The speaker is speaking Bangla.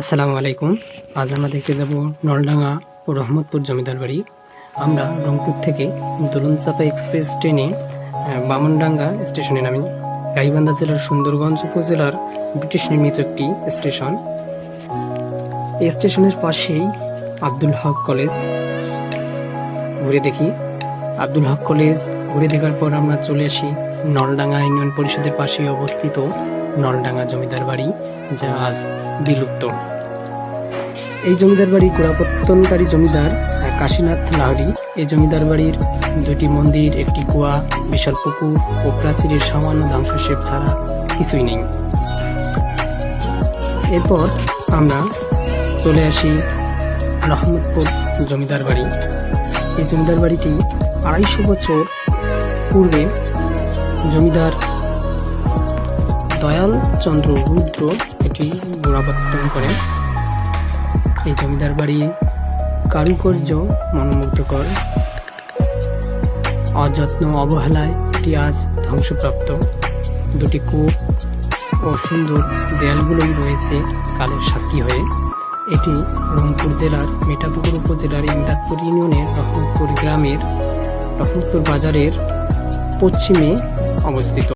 আসসালামু আলাইকুম। আজ আমরা দেখতে যাব নলডাঙ্গা ও রহমতপুর জমিদার বাড়ি। আমরা রংপুর থেকে দোলনচাপা এক্সপ্রেস ট্রেনে বামনডাঙ্গা স্টেশনে নামি। গাইবান্ধা জেলার সুন্দরগঞ্জ উপজেলার ব্রিটিশ নির্মিত একটি স্টেশন। এই স্টেশনের পাশেই আব্দুল হক কলেজ। ঘুরে দেখি। আব্দুল হক কলেজ, ঘুরে দেখার পর আমরা চলে আসি নলডাঙ্গা ইউনিয়ন পরিষদের পাশে অবস্থিত নলডাঙ্গা জমিদার বাড়ি, যা আজ বিলুপ্ত। এই জমিদার বাড়ি গোড়াপত্তনকারী জমিদার কাশীনাথ লাহরি এই জমিদার বাড়ির দুটি মন্দির, একটি কুয়া, বিশাল পুকুর ও প্রাচীরের সামান্য ধ্বংসশেপ ছাড়া কিছুই নেই। এরপর আমরা চলে আসি রহমতপুর জমিদার বাড়ি। এই জমিদার বাড়িটি আড়াইশো বছর পূর্বে জমিদার দয়াল চন্দ্র রুদ্র এটি গোড়াপত্তন করেন। এই জমিদার বাড়ি কারুকার্য মনোমুগ্ধকর। অযত্ন অবহেলায় এটি আজ ধ্বংসপ্রাপ্ত। দুটি কূপ ও সুন্দর দেয়ালগুলোই রয়েছে কালের সাক্ষী হয়ে। এটি রংপুর জেলার মেটাপুকুর উপজেলার ইমদাদপুর ইউনিয়নের রহমতপুর গ্রামের রহমতপুর বাজারের পশ্চিমে অবস্থিত।